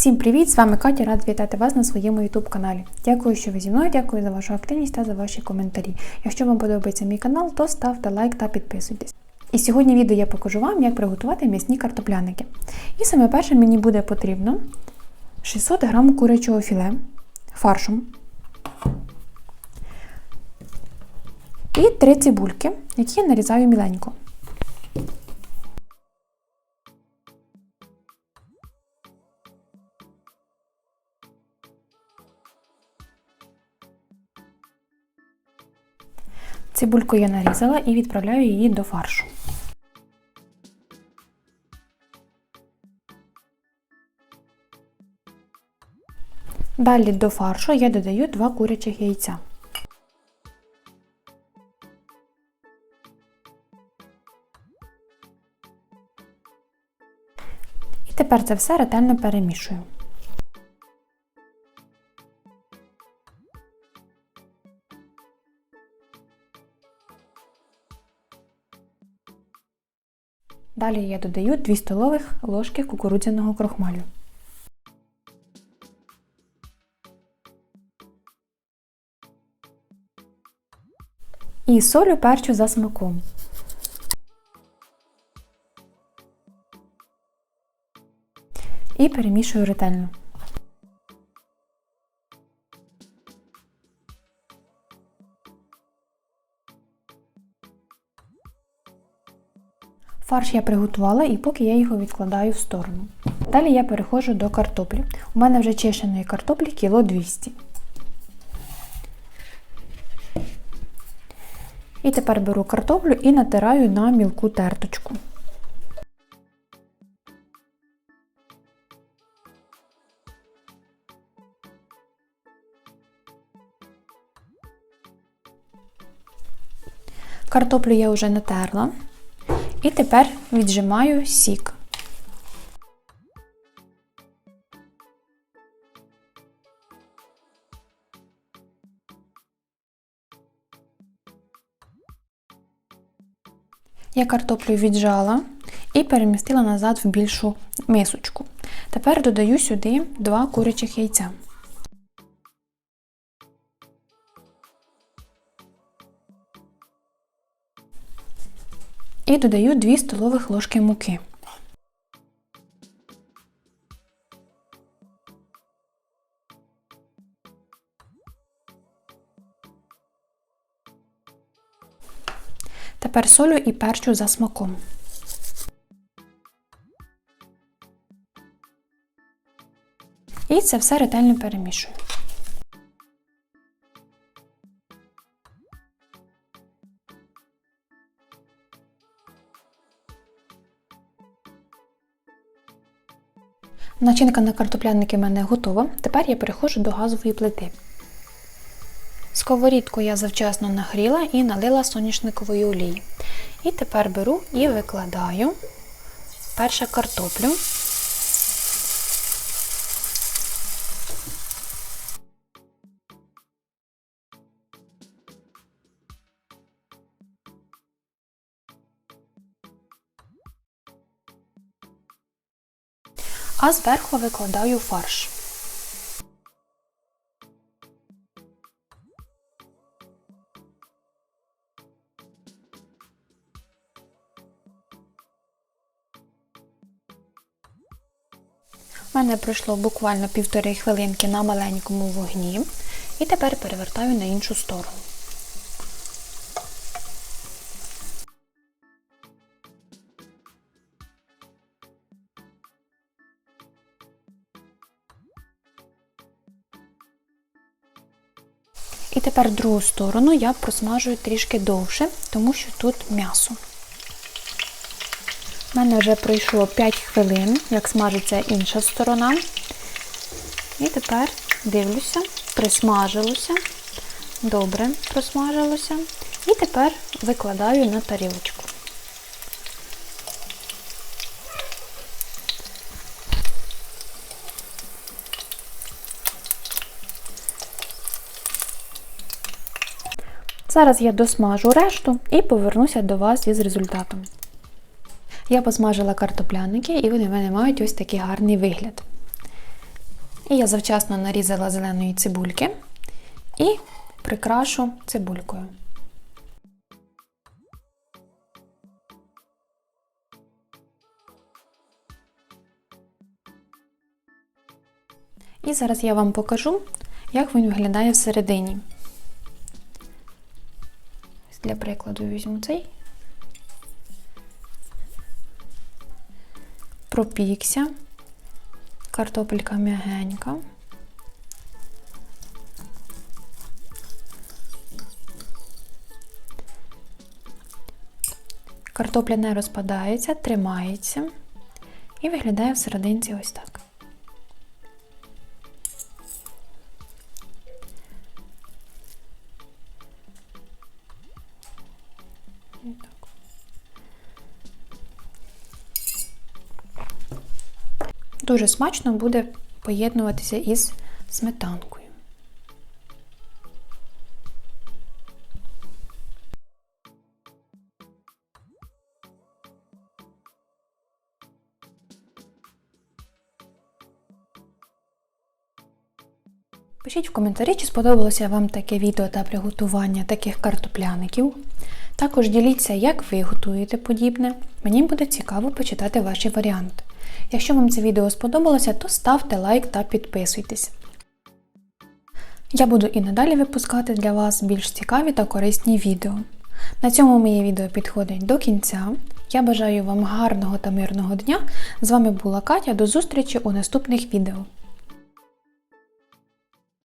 Всім привіт! З вами Катя, рад вітати вас на своєму YouTube каналі. Дякую, що ви зі мною, дякую за вашу активність та за ваші коментарі. Якщо вам подобається мій канал, то ставте лайк та підписуйтесь. І сьогодні відео я покажу вам, як приготувати м'ясні картопляники. І саме перше мені буде потрібно 600 г курячого філе фаршем і 3 цибульки, які я нарізаю міленько. Цибульку я нарізала і відправляю її до фаршу. Далі до фаршу я додаю 2 курячих яйця. І тепер це все ретельно перемішую. Далі я додаю 2 столових ложки кукурудзяного крохмалю. І солю перчу за смаком. І перемішую ретельно. Фарш я приготувала і поки я його відкладаю в сторону. Далі я переходжу до картоплі. У мене вже чищеної картоплі кіло 200. І тепер беру картоплю і натираю на мілку терточку. Картоплю я вже натерла. І тепер віджимаю сік. Я картоплю віджала і перемістила назад в більшу мисочку. Тепер додаю сюди два курячих яйця. І додаю 2 столових ложки муки. Тепер солю і перчу за смаком. І це все ретельно перемішую. Начинка на картопляники в мене готова. Тепер я переходжу до газової плити. Сковорідку я завчасно нагріла і налила соняшникової олії. І тепер беру і викладаю перше картоплю. А зверху викладаю фарш. У мене пройшло буквально півтори хвилинки на маленькому вогні. І тепер перевертаю на іншу сторону. І тепер другу сторону я просмажую трішки довше, тому що тут м'ясо. У мене вже пройшло 5 хвилин, як смажиться інша сторона. І тепер дивлюся, присмажилося, добре просмажилося. І тепер викладаю на тарілочку. Зараз я досмажу решту і повернуся до вас із результатом. Я посмажила картопляники і вони в мене мають ось такий гарний вигляд. І я завчасно нарізала зеленої цибульки і прикрашу цибулькою. І зараз я вам покажу, як він виглядає всередині. Для прикладу візьму цей. Пропікся. Картопелька м'ягенька. Картопля не розпадається, тримається і виглядає всерединці ось так. Ось так. Дуже смачно буде поєднуватися із сметанкою. Пишіть в коментарі, чи сподобалося вам таке відео та приготування таких картопляників. Також діліться, як ви готуєте подібне. Мені буде цікаво почитати ваші варіанти. Якщо вам це відео сподобалося, то ставте лайк та підписуйтесь. Я буду і надалі випускати для вас більш цікаві та корисні відео. На цьому моє відео підходить до кінця. Я бажаю вам гарного та мирного дня. З вами була Катя. До зустрічі у наступних відео.